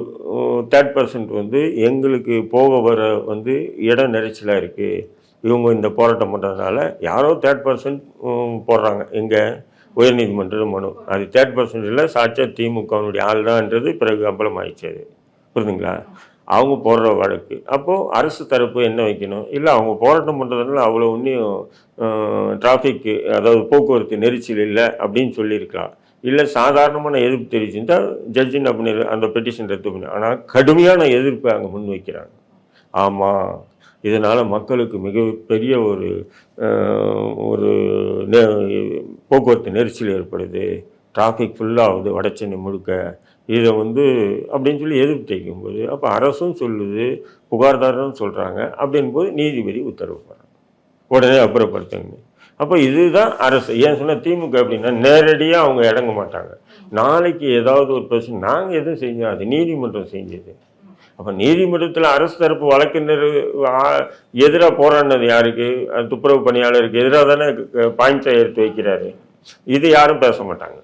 தேர்ட் பர்சன்ட் வந்து எங்களுக்கு போக வர வந்து இடம் நெரிச்சலாக இருக்குது இவங்க இந்த போராட்டம் பண்ணுறதுனால யாரோ தேர்ட் பர்சன்ட் போடுறாங்க. எங்கே? உயர்நீதிமன்ற மனு. அது தேர்ட் பர்சன்ட் இல்லை சாட்சா திமுகவினுடைய ஆள் தான்ன்றது பிறகு அம்பலம் ஆயிடுச்சு அது. புரியுதுங்களா அவங்க போடுற வழக்கு. அப்போது அரசு தரப்பு என்ன வைக்கணும்? இல்லை அவங்க போராட்டம் பண்ணுறதுனால அவ்வளோ ஒன்றையும் டிராஃபிக்கு அதாவது போக்குவரத்து நெரிச்சல் இல்லை அப்படின்னு சொல்லியிருக்கலாம். இல்லை சாதாரணமான எதிர்ப்பு தெரிவிச்சிருந்தா ஜட்ஜி என்ன அந்த பெட்டிஷன் ரத்து பண்ணி. ஆனால் கடுமையான எதிர்ப்பை அங்கே முன் வைக்கிறாங்க. ஆமாம் இதனால் மக்களுக்கு மிகப்பெரிய ஒரு ஒரு நெ- போக்குவரத்து நெரிச்சல் ஏற்படுது. டிராஃபிக் ஃபுல்லாகுது வடச்சென்னை முழுக்க. இதை வந்து அப்படின்னு சொல்லி எதிர்ப்பு தெரிவிக்கும்போது அப்போ அரசும் சொல்லுது புகார்தாரரும் சொல்கிறாங்க அப்படின்போது நீதிபதி உத்தரவு போகிறாங்க உடனே அப்புறப்படுத்துங்க. அப்போ இதுதான் அரசு. ஏன் சொன்னால் திமுக அப்படின்னா நேரடியாக அவங்க இறங்க மாட்டாங்க. நாளைக்கு ஏதாவது ஒரு பிரச்சனை நாங்கள் எதுவும் செஞ்சோம் அது நீதிமன்றம் செஞ்சது. அப்போ நீதிமன்றத்தில் அரசு தரப்பு வழக்கினர் எதிராக போராடினது யாருக்கு? துப்புரவு பணியாளருக்கு எதிராக தானே பாயிண்ட் எடுத்து வைக்கிறாரு. இது யாரும் பேச மாட்டாங்க.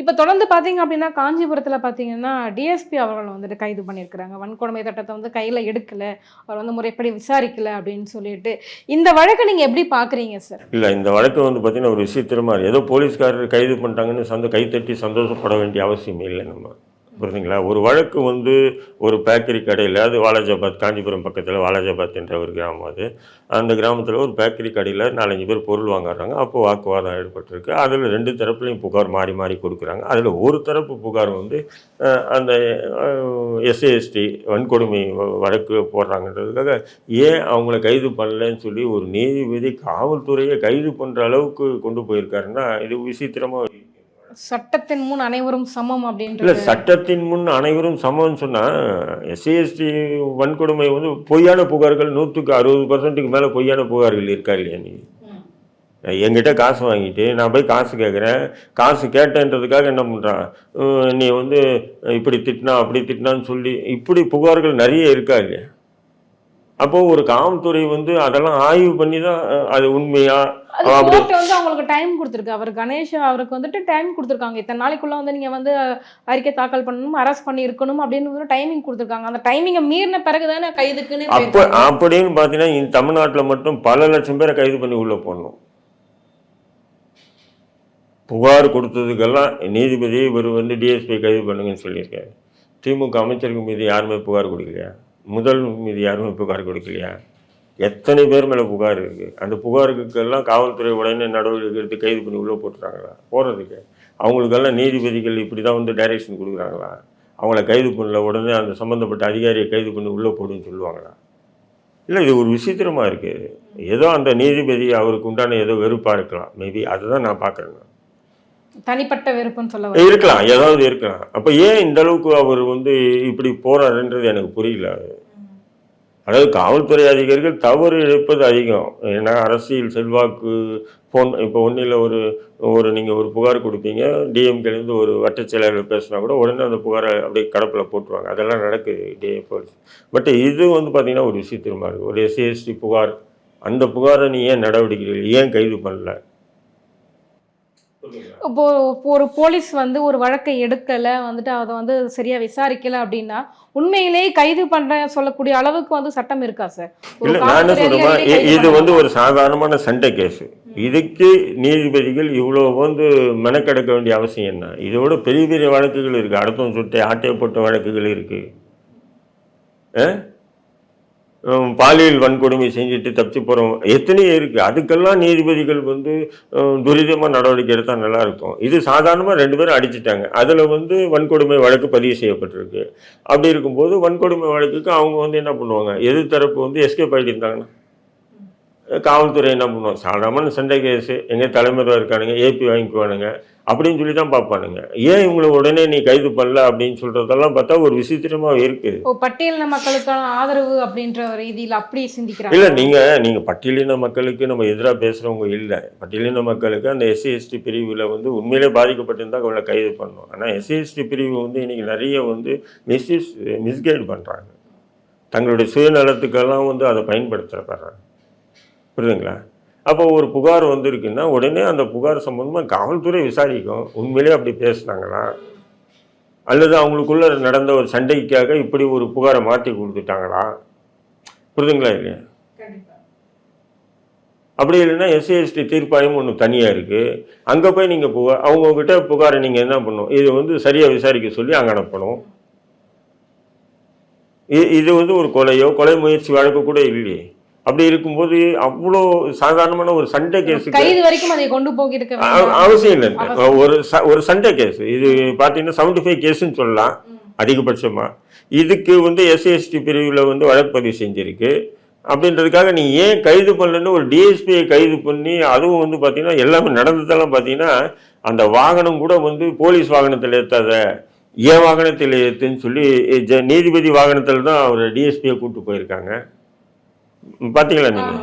இப்போ தொடர்ந்து பார்த்தீங்க அப்படின்னா காஞ்சிபுரத்தில் பார்த்தீங்கன்னா டிஎஸ்பி அவர்கள் வந்துட்டு கைது பண்ணியிருக்கிறாங்க. வன்கொடுமை சட்டத்தை வந்து கையில் எடுக்கலை. அவர் வந்து முறைப்படி விசாரிக்கலை அப்படின்னு சொல்லிட்டு. இந்த வழக்கை நீங்கள் எப்படி பார்க்குறீங்க சார் இல்லை இந்த வழக்கு வந்து பார்த்தீங்கன்னா ஒரு விசித்திரமா ஏதோ போலீஸ்காரர் கைது பண்ணிட்டாங்கன்னு சந்த கைத்தட்டி சந்தோஷப்பட வேண்டிய அவசியம் இல்லை நம்ம. புரியுதுங்களா? ஒரு வழக்கு வந்து ஒரு பேக்கரி கடையில் அது வாலாஜாபாத் காஞ்சிபுரம் பக்கத்தில் வாலாஜாபாத் என்ற ஒரு கிராமம் அது. அந்த கிராமத்தில் ஒரு பேக்கரி கடையில் நாலஞ்சு பேர் பொருள் வாங்குறாங்க. அப்போ வாக்குவாதம் ஏற்பட்டிருக்கு. அதில் ரெண்டு தரப்புலையும் புகார் மாறி மாறி கொடுக்குறாங்க. அதில் ஒரு தரப்பு புகார் வந்து அந்த எஸ்ஏஎஸ்டி வன்கொடுமை வ- வழக்கு போடுறாங்கன்றதுக்காக ஏன் அவங்கள கைது பண்ணலன்னு சொல்லி ஒரு நீதிபதி காவல்துறையை கைது பண்ணுற அளவுக்கு கொண்டு போயிருக்காருன்னா இது விசித்திரமாக சட்டத்தின் முன் அனைவரும் சமம் இல்லை சட்டத்தின் முன் அனைவரும் சமம்னு சொன்னால் எஸ்சிஎஸ்டி வன்கொடுமை வந்து பொய்யான புகார்கள் நூற்றுக்கு அறுபது பர்சன்ட்டுக்கு மேலே பொய்யான புகார்கள் இருக்கா இல்லையா நீ? என்கிட்ட காசு வாங்கிட்டு நான் போய் காசு கேட்குறேன் காசு கேட்டேன்றதுக்காக என்ன பண்ணுறான் நீ வந்து இப்படி திட்டினா அப்படி திட்டினான்னு சொல்லி இப்படி புகார்கள் நிறைய இருக்கா இல்லையா? அப்போது ஒரு காவல்துறை வந்து அதெல்லாம் ஆய்வு பண்ணி தான் அது உண்மையா? அது அப்படி கோர்ட் வந்து அவங்களுக்கு டைம் கொடுத்துருக்கு. அவர் கணேஷ் அவருக்கு வந்துட்டு டைம் கொடுத்துருக்காங்க. இத்தனை நாளைக்குள்ள வந்து நீங்க வந்து அறிக்கை தாக்கல் பண்ணணும் அரெஸ்ட் பண்ணி இருக்கணும் அப்படின்னு டைமிங் கொடுத்துருக்காங்க. அந்த டைமிங்கை மீறின பிறகு தானே கைதுக்குன்னு அப்போ. அப்படின்னு பார்த்தீங்கன்னா இந்த தமிழ்நாட்டில் மட்டும் பல லட்சம் பேரை கைது பண்ணி உள்ளே போடணும். புகார் கொடுத்ததுக்கெல்லாம் நீதிபதி இவர் வந்து டிஎஸ்பி கைது பண்ணுங்கன்னு சொல்லியிருக்காரு. திமுக அமைச்சர்கள் மீது யாருமே புகார் கொடுக்கலையா? முதல் மீது யாருமே புகார் கொடுக்கலையா? எத்தனை பேர் மேலே புகார் இருக்குது அந்த புகாருக்கெல்லாம் காவல்துறை உடனே நடவடிக்கை எடுத்து கைது பண்ணி உள்ளே போட்டுறாங்களா போகிறதுக்கு அவங்களுக்கெல்லாம் நீதிபதிகள் இப்படி தான் வந்து டைரக்ஷன் கொடுக்குறாங்களா? அவங்கள கைது பண்ணல உடனே அந்த சம்மந்தப்பட்ட அதிகாரியை கைது பண்ணி உள்ளே போடுன்னு சொல்லுவாங்களா? இல்லை இது ஒரு விசித்திரமாக இருக்குது ஏதோ அந்த நீதிபதி அவருக்கு உண்டான ஏதோ வெறுப்பாக இருக்கலாம். மேபி அதுதான் நான் பார்க்குறேன். தனிப்பட்ட வெறுப்புன்னு சொல்ல. இருக்கலாம். ஏதாவது இருக்கலாம். அப்போ ஏன் இந்த அளவுக்கு அவர் வந்து இப்படி போறாருன்றது எனக்கு புரியல. அதாவது காவல்துறை அதிகாரிகள் தவறு இழைப்பது அதிகம். ஏன்னா அரசியல் செல்வாக்கு ஃபோன் இப்போ ஒன்றில் ஒரு ஒரு நீங்கள் ஒரு புகார் கொடுப்பீங்க டிஎம்கேலேருந்து ஒரு வட்டச் செயலாளர் பேசினா கூட உடனே அந்த புகாரை அப்படியே கடப்பில் போட்டுருவாங்க. அதெல்லாம் நடக்குது டிஎம் போலீஸ். பட் இது வந்து பார்த்தீங்கன்னா ஒரு விஷயத்திரமா இருக்குது ஒரு எஸ்சிஎஸ்டி புகார். அந்த புகாரை நீ ஏன் நடவடிக்கை ஏன் கைது பண்ணல? இப்போ ஒரு போலீஸ் வந்து ஒரு வழக்கை எடுக்கல வந்துட்டு அதை வந்து சரியா விசாரிக்கல அப்படின்னா உண்மையிலேயே கைது பண்ற சொல்லக்கூடிய அளவுக்கு வந்து சட்டம் இருக்கா சார்? இல்லை நான் என்ன கைது இது வந்து ஒரு சாதாரணமான சண்டை கேஸ். இதுக்கு நீதிபதிகள் இவ்வளோ வந்து மெனக்கெடுக்க வேண்டிய அவசியம் என்ன? இதோட பெரிய பெரிய வழக்குகள் இருக்கு. அடுத்தவன் சுட்டை ஆட்டைய போட்ட வழக்குகள்? ஹம், பாலியல் வன்கொடுமை செஞ்சுட்டு தப்பிச்சு போகிறோம் எத்தனையோ இருக்குது அதுக்கெல்லாம் நீதிபதிகள் வந்து துரிதமாக நடவடிக்கை எடுத்தால் நல்லாயிருக்கும் இது சாதாரணமாக ரெண்டு பேரும் அடிச்சிட்டாங்க. அதில் வந்து வன்கொடுமை வழக்கு பதிவு செய்யப்பட்டிருக்கு. அப்படி இருக்கும்போது வன்கொடுமை வழக்குக்கு அவங்க வந்து என்ன பண்ணுவாங்க? எது தரப்பு வந்து எஸ்கேப் ஆகிட்டு காவல்துறை என்ன பண்ணுவாங்க? சாதாரணமான சண்டை கேஸு. எங்கே தலைமுறை இருக்கானுங்க ஏபி வாங்கிக்குவானுங்க. அப்படின்னு சொல்லி தான் பார்ப்பானுங்க. ஏன் இவங்களை உடனே நீ கைது பண்ணல அப்படின்னு சொல்கிறதெல்லாம் பார்த்தா ஒரு விசித்திரமாக இருக்குது இப்போ பட்டியலின மக்களுக்கான ஆதரவு அப்படின்ற ரீதியில் அப்படி சிந்திக்கிறாங்க. இல்லை நீங்கள் நீங்கள் பட்டியலின மக்களுக்கு நம்ம எதிராக பேசுகிறவங்க இல்லை. பட்டியலின மக்களுக்கு அந்த எஸ்சி எஸ்டி பிரிவில் வந்து உண்மையிலே பாதிக்கப்பட்டிருந்தா அவளை கைது பண்ணணும். ஆனால் எஸ்சி எஸ்டி பிரிவு வந்து இன்றைக்கி நிறைய வந்து மிஸ்யூஸ் மிஸ்கைட் பண்ணுறாங்க தங்களுடைய சுயநலத்துக்கெல்லாம் வந்து அதை பயன்படுத்தப்படுறாங்க புரியுதுங்களா? அப்போ ஒரு புகார் வந்திருக்குன்னா உடனே அந்த புகார் சம்பந்தமாக காவல்துறை விசாரிக்கும். உண்மையிலே அப்படி பேசுனாங்களா? அல்லது அவங்களுக்குள்ள நடந்த ஒரு சண்டைக்காக இப்படி ஒரு புகாரை மாற்றி கொடுத்துட்டாங்களா? புரிதுங்களா இல்லையா? அப்படி இல்லைன்னா எஸ்சிஎஸ்டி தீர்ப்பாயம் ஒன்று தனியாக இருக்குது அங்கே போய் நீங்கள் புகார் அவங்கக்கிட்ட புகாரை நீங்கள் என்ன பண்ணணும்? இது வந்து சரியாக விசாரிக்க சொல்லி அங்கே அனுப்பணும். இது வந்து ஒரு கொலையோ கொலை முயற்சி வழக்கு கூட இல்லையே. அப்படி இருக்கும்போது அவ்வளோ சாதாரணமான ஒரு சண்டை கேஸுக்கு கைது வரைக்கும் அதை கொண்டு போகிருக்க. அவசியம் இல்லை. ஒரு ச- ஒரு சண்டை கேஸ் இது பார்த்தீங்கன்னா செவன்டி ஃபைவ் கேஸுன்னு சொல்லலாம். அதிகபட்சமாக இதுக்கு வந்து எஸ்சிஎஸ்டி பிரிவில் வந்து வழக்கு பதிவு செஞ்சிருக்கு. அப்படின்றதுக்காக நீ ஏன் கைது பண்ணலன்னு ஒரு டிஎஸ்பியை கைது பண்ணி அதுவும் வந்து பார்த்தீங்கன்னா எல்லாமே நடந்ததெல்லாம் பார்த்தீங்கன்னா அந்த வாகனம் கூட வந்து போலீஸ் வாகனத்தில் ஏற்றாத ஏன் வாகனத்தில் ஏற்றுன்னு சொல்லி ஜ- நீதிபதி வாகனத்தில் தான் அவர் டிஎஸ்பியை கூப்பிட்டு போயிருக்காங்க. பார்த்தீங்களா நீங்கள்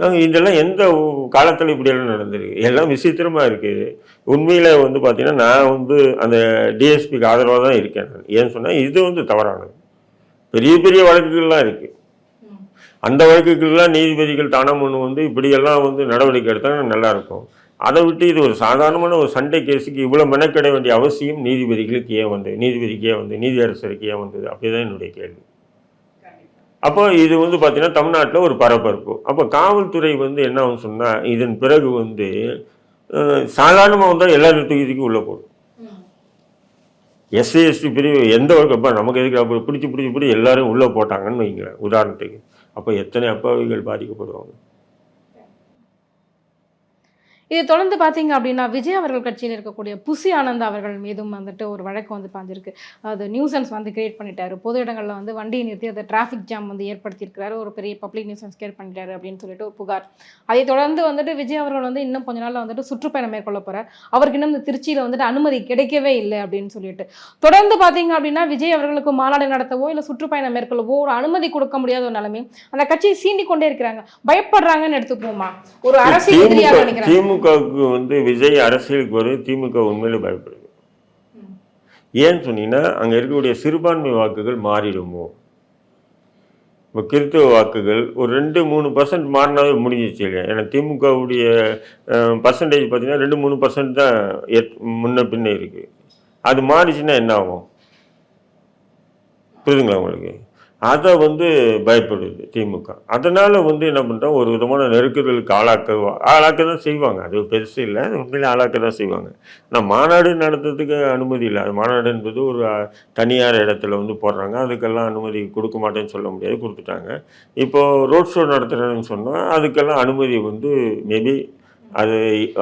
நாங்க இதெல்லாம் எந்த காலத்தில் இப்படியெல்லாம் நடந்திருக்கு? எல்லாம் விசித்திரமாக இருக்குது உண்மையில் வந்து பார்த்தீங்கன்னா நான் வந்து அந்த டிஎஸ்பிக்கு ஆதரவாக தான் இருக்கேன் நான். ஏன்னு சொன்னால் இது வந்து தவறானது. பெரிய பெரிய வழக்குகள்லாம் இருக்குது அந்த வழக்குகள்லாம் நீதிபதிகள் தானம் முன் வந்து இப்படியெல்லாம் வந்து நடவடிக்கை எடுத்தால் நல்லா இருக்கும். அதை விட்டு இது ஒரு சாதாரணமான ஒரு சண்டை கேஸுக்கு இவ்வளோ மெனக்கிட வேண்டிய அவசியம் நீதிபதிகளுக்கு ஏன் வந்து நீதிபதிக்கு ஏன் வந்து நீதியரசருக்கு ஏன் வந்தது? அப்படிதான் என்னுடைய கேள்வி. அப்போ இது வந்து பார்த்தீங்கன்னா தமிழ்நாட்டில் ஒரு பரபரப்பு. அப்போ காவல்துறை வந்து என்ன ஆகும் சொன்னால் இதன் பிறகு வந்து சாதாரணமாக வந்தால் எல்லா தொகுதிக்கும் உள்ளே போடும். எஸ்சி எஸ்டி பிரிவு எந்த ஒரு அப்போ நமக்கு எதுக்கு அப்போ பிடிச்சி பிடிச்சி பிடிச்சி எல்லாரும் உள்ளே போட்டாங்கன்னு வைங்களேன் உதாரணத்துக்கு. அப்போ எத்தனை அப்பாவிகள் பாதிக்கப்படுவாங்க? இது தொடர்ந்து பார்த்தீங்க அப்படின்னா விஜய் அவர்கள் கட்சியில் இருக்கக்கூடிய புசி ஆனந்த் அவர்கள் மீதும் வந்துட்டு ஒரு வழக்கு வந்து பாஞ்சிருக்கு. அது நியூசன்ஸ் வந்து கிரியேட் பண்ணிட்டாரு. பொது இடங்களில் வந்து வண்டியை நிறுத்தி அதை டிராஃபிக் ஜாம் வந்து ஏற்படுத்தியிருக்கிறாரு. ஒரு பெரிய பப்ளிக் நியூசன்ஸ் கிரியேட் பண்ணிட்டாரு அப்படின்னு சொல்லிட்டு ஒரு புகார். அதை தொடர்ந்து வந்துட்டு விஜய் அவர்கள் வந்து இன்னும் கொஞ்ச நாள்ல வந்துட்டு சுற்றுப்பயணம் மேற்கொள்ள போறார். அவருக்கு இன்னும் இந்த திருச்சியில் வந்துட்டு அனுமதி கிடைக்கவே இல்லை அப்படின்னு சொல்லிட்டு. தொடர்ந்து பார்த்தீங்க அப்படின்னா விஜய் அவர்களுக்கு மாநாடு நடத்தவோ இல்லை சுற்றுப்பயணம் மேற்கொள்ளவோ ஒரு அனுமதி கொடுக்க முடியாத ஒரு நிலைமை அந்த கட்சியை சீண்டி கொண்டே இருக்கிறாங்க. பயப்படுறாங்கன்னு எடுத்துக்குவோமா? ஒரு அரசியல் எதிரியாக நினைக்கிறாங்க. திமுகவுக்கு வந்து விஜய் அரசியலுக்கு வருது திமுக உண்மையில பயப்படுது. ஏன்னு சொன்னீங்கன்னா அங்கே இருக்கக்கூடிய சிறுபான்மை வாக்குகள் மாறிடுமோ? இப்போ கிறித்துவ வாக்குகள் ஒரு ரெண்டு மூணு பர்சன்ட் மாறினாவே முடிஞ்சிச்சு இல்லையா? ஏன்னா திமுகவுடைய பர்சன்டேஜ் பார்த்தீங்கன்னா ரெண்டு மூணு பர்சன்ட் தான் எத்- முன்ன பின்ன இருக்குது அது மாறிச்சுன்னா என்ன ஆகும்? புரியுதுங்களா உங்களுக்கு? அதை வந்து பயப்படுது திமுக. அதனால் வந்து என்ன பண்ணுறோம் ஒரு விதமான நெருக்குதலுக்கு ஆளாக்க ஆளாக்க தான் செய்வாங்க. அது பெருசு இல்லை. அது உண்மையிலே ஆளாக்க தான் செய்வாங்க. ஆனால் மாநாடு நடத்துறதுக்கு அனுமதி இல்லை. அது மாநாடு என்பது ஒரு தனியார் இடத்துல வந்து போடுறாங்க. அதுக்கெல்லாம் அனுமதி கொடுக்க மாட்டேன்னு சொல்ல முடியாது. கொடுத்துட்டாங்க. இப்போது ரோட் ஷோ நடத்துகிறேன்னு சொன்னால் அதுக்கெல்லாம் அனுமதி வந்து மேபி அது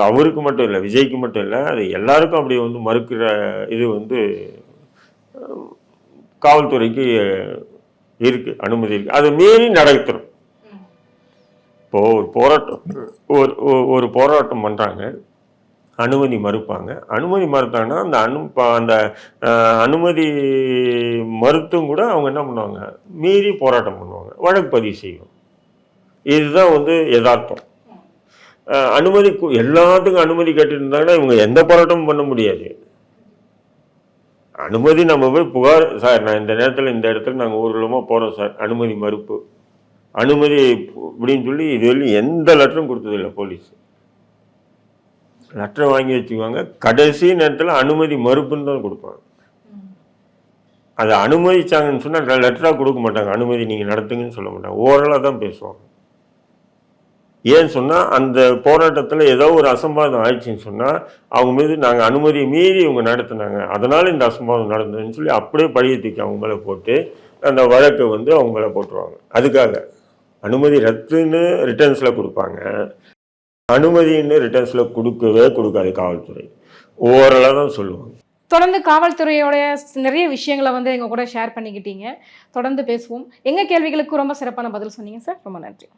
அவருக்கு மட்டும் இல்லை விஜய்க்கு மட்டும் இல்லை. அது எல்லாருக்கும் அப்படி வந்து மறுக்கிற இது வந்து காவல்துறைக்கு இருக்கு அனுமதி இருக்கு. அதை மீறி நடத்துறோம் இப்போ ஒரு போராட்டம் ஒரு ஒரு- போராட்டம் பண்றாங்க அனுமதி மறுப்பாங்க. அனுமதி மறுத்தாங்கன்னா அந்த அனு அந்த அனுமதி மறுத்தும் கூட அவங்க என்ன பண்ணுவாங்க? மீறி போராட்டம் பண்ணுவாங்க. வழக்கு பதிவு செய்வோம் இதுதான் வந்து யதார்த்தம். அனுமதி எல்லாத்துக்கும் அனுமதி கேட்டுருந்தாங்கன்னா இவங்க எந்த போராட்டமும் பண்ண முடியாது. அனுமதி நம்ம போய் புகார். சார் நான் இந்த நேரத்தில் இந்த இடத்துல நாங்கள் ஊர்வலமாக போகிறோம் சார். அனுமதி மறுப்பு. அனுமதி அப்படின்னு சொல்லி இது வரையும் எந்த லெட்டரும் கொடுத்ததில்லை போலீஸ். லெட்டரை வாங்கி வச்சுக்குவாங்க. கடைசி நேரத்தில் அனுமதி மறுப்புன்னு தான் கொடுப்பாங்க. அதை அனுமதிச்சாங்கன்னு சொன்னால் லெட்டராக கொடுக்க மாட்டாங்க. அனுமதி நீங்கள் நடத்துங்கன்னு சொல்ல மாட்டாங்க. ஓரலாக தான் பேசுவாங்க. ஏன்னு சொன்னால் அந்த போராட்டத்தில் ஏதோ ஒரு அசம்பாதம் ஆயிடுச்சுன்னு சொன்னால் அவங்க மீது நாங்கள் அனுமதியை மீறி இவங்க நடத்துனாங்க. அதனால் இந்த அசம்பாதம் நடந்ததுன்னு சொல்லி அப்படியே பழிய தூக்கி அவங்க மேலே போட்டு அந்த வழக்கை வந்து அவங்க மேலே போட்டுருவாங்க. அதுக்காக அனுமதி ரத்துன்னு ரிட்டர்ன்ஸில் கொடுப்பாங்க. அனுமதின்னு ரிட்டர்ன்ஸில் கொடுக்கவே கொடுக்காது காவல்துறை. ஓரளவு தான் சொல்லுவாங்க. தொடர்ந்து காவல்துறையோடைய நிறைய விஷயங்களை வந்து எங்கள் கூட ஷேர் பண்ணிக்கிட்டீங்க. தொடர்ந்து பேசுவோம். எங்கள் கேள்விகளுக்கு ரொம்ப சிறப்பான பதில் சொன்னீங்க சார். ரொம்ப நன்றி.